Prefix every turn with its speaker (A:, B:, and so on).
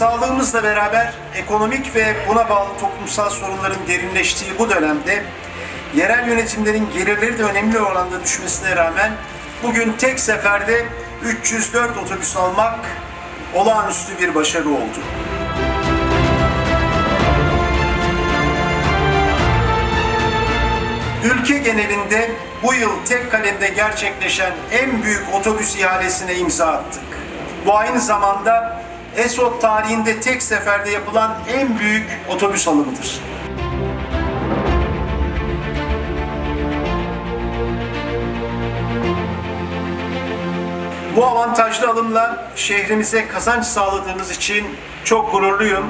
A: Yılımızla beraber ekonomik ve buna bağlı toplumsal sorunların derinleştiği bu dönemde yerel yönetimlerin gelirleri de önemli oranda düşmesine rağmen bugün tek seferde 304 otobüs almak olağanüstü bir başarı oldu. Ülke genelinde bu yıl tek kalemde gerçekleşen en büyük otobüs ihalesine imza attık. Bu aynı zamanda ESOT tarihinde tek seferde yapılan en büyük otobüs alımıdır. Bu avantajlı alımla şehrimize kazanç sağladığımız için çok gururluyum.